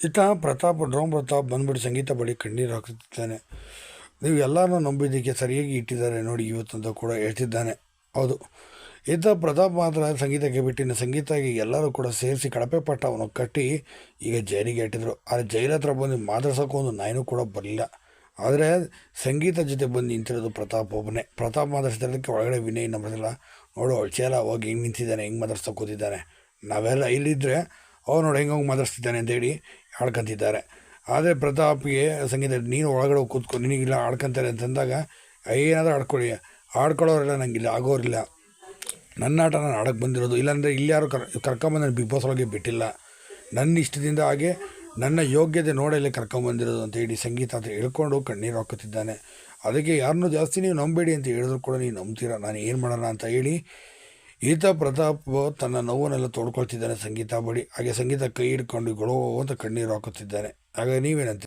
ಇತ್ತ ಪ್ರತಾಪ್ ಡ್ರೋಮ್ ಪ್ರತಾಪ್ ಬಂದ್ಬಿಟ್ಟು ಸಂಗೀತ ಬಳಿ ಕಣ್ಣೀರು ಹಾಕುತ್ತಿದ್ದಾನೆ ನೀವು ಎಲ್ಲರನ್ನೂ ನಂಬಿದ್ದಕ್ಕೆ ಸರಿಯಾಗಿ ಇಟ್ಟಿದ್ದಾರೆ ನೋಡಿ ಇವತ್ತಂತ ಕೂಡ ಹೇಳ್ತಿದ್ದಾನೆ. ಹೌದು. ಈತ ಪ್ರತಾಪ್ ಮಾತ್ರ ಸಂಗೀತಕ್ಕೆ ಬಿಟ್ಟಿನ ಸಂಗೀತಗೆ ಎಲ್ಲರೂ ಕೂಡ ಸೇರಿಸಿ ಕಳಪೆ ಪಟ್ಟವನ್ನು ಕಟ್ಟಿ ಈಗ ಜೈಲಿಗೆ ಇಟ್ಟಿದ್ರು. ಆದರೆ ಜೈಲ ಹತ್ರ ಬಂದು ಮಾತಾಡ್ಸೋಕ್ಕೂ ಒಂದು ನಾಯಿನೂ ಕೂಡ ಬರಲಿಲ್ಲ. ಆದರೆ ಸಂಗೀತ ಜೊತೆ ಬಂದು ನಿಂತಿರೋದು ಪ್ರತಾಪ್ ಒಬ್ಬನೇ. ಪ್ರತಾಪ್ ಮಾತಾಡ್ತಿರೋದಕ್ಕೆ ಒಳಗಡೆ ವಿನಯ್ ನಂಬದಿಲ್ಲ ನೋಡು ಚೇಲ ಹೋಗಿ ಹಿಂಗೆ ನಿಂತಿದ್ದಾನೆ, ಹಿಂಗೆ ಮಾತಾಡ್ಸೋಕೆ ಕೂತಿದ್ದಾನೆ. ನಾವೆಲ್ಲ ಇಲ್ಲಿದ್ದರೆ ಅವ್ನು ನೋಡಿ ಹೆಂಗೆ ಮಾತಾಡ್ಸ್ತಿದ್ದಾನೆ ಅಂತೇಳಿ ಆಡ್ಕೊಂತಿದ್ದಾರೆ ಆದರೆ ಪ್ರತಾಪ್ಗೆ ಸಂಗೀತ, ನೀನು ಒಳಗಡೆ ಕೂತ್ಕೊ, ನಿನಗಿಲ್ಲ ಆಡ್ಕೊಂತಾರೆ ಅಂತಂದಾಗ ಏನಾದರೂ ಆಡ್ಕೊಳ್ಳಿ. ಆಡ್ಕೊಳ್ಳೋರೆಲ್ಲ ನನಗಿಲ್ಲ ಆಗೋರಿಲ್ಲ. ನನ್ನ ಆಟ ನಾನು ಆಡೋಕ್ಕೆ ಬಂದಿರೋದು. ಇಲ್ಲಾಂದರೆ ಇಲ್ಲಿ ಯಾರು ಕರ್ ಕರ್ಕೊಂಬಂದು ನಾನು ಬಿಗ್ ಬಾಸ್ ಒಳಗೆ ಬಿಟ್ಟಿಲ್ಲ. ನನ್ನ ಇಷ್ಟದಿಂದ ಹಾಗೆ ನನ್ನ ಯೋಗ್ಯತೆ ನೋಡಲೇ ಕರ್ಕೊಂಬಂದಿರೋದು ಅಂತ ಹೇಳಿ ಸಂಗೀತ ಅಂತ ಹೇಳ್ಕೊಂಡು ಕಣ್ಣೀರು ಹಾಕುತ್ತಿದ್ದಾನೆ. ಅದಕ್ಕೆ ಯಾರನ್ನೂ ಜಾಸ್ತಿ ನೀವು ನಂಬೇಡಿ ಅಂತ ಹೇಳಿದ್ರು ಕೂಡ ನೀವು ನಂಬ್ತೀರ. ನಾನು ಏನು ಮಾಡೋಣ ಅಂತ ಹೇಳಿ ಈತ ಪ್ರತಾಪ್ ತನ್ನ ನೋವನ್ನೆಲ್ಲ ತೋಡ್ಕೊಳ್ತಿದ್ದಾನೆ ಸಂಗೀತ ಬಳಿ. ಹಾಗೆ ಸಂಗೀತ ಕೈ ಹಿಡ್ಕೊಂಡು ಗೊಳೋ ಅಂತ ಕಣ್ಣೀರು ಹಾಕುತ್ತಿದ್ದಾನೆ. ಹಾಗೆ ನೀವೇನಂತ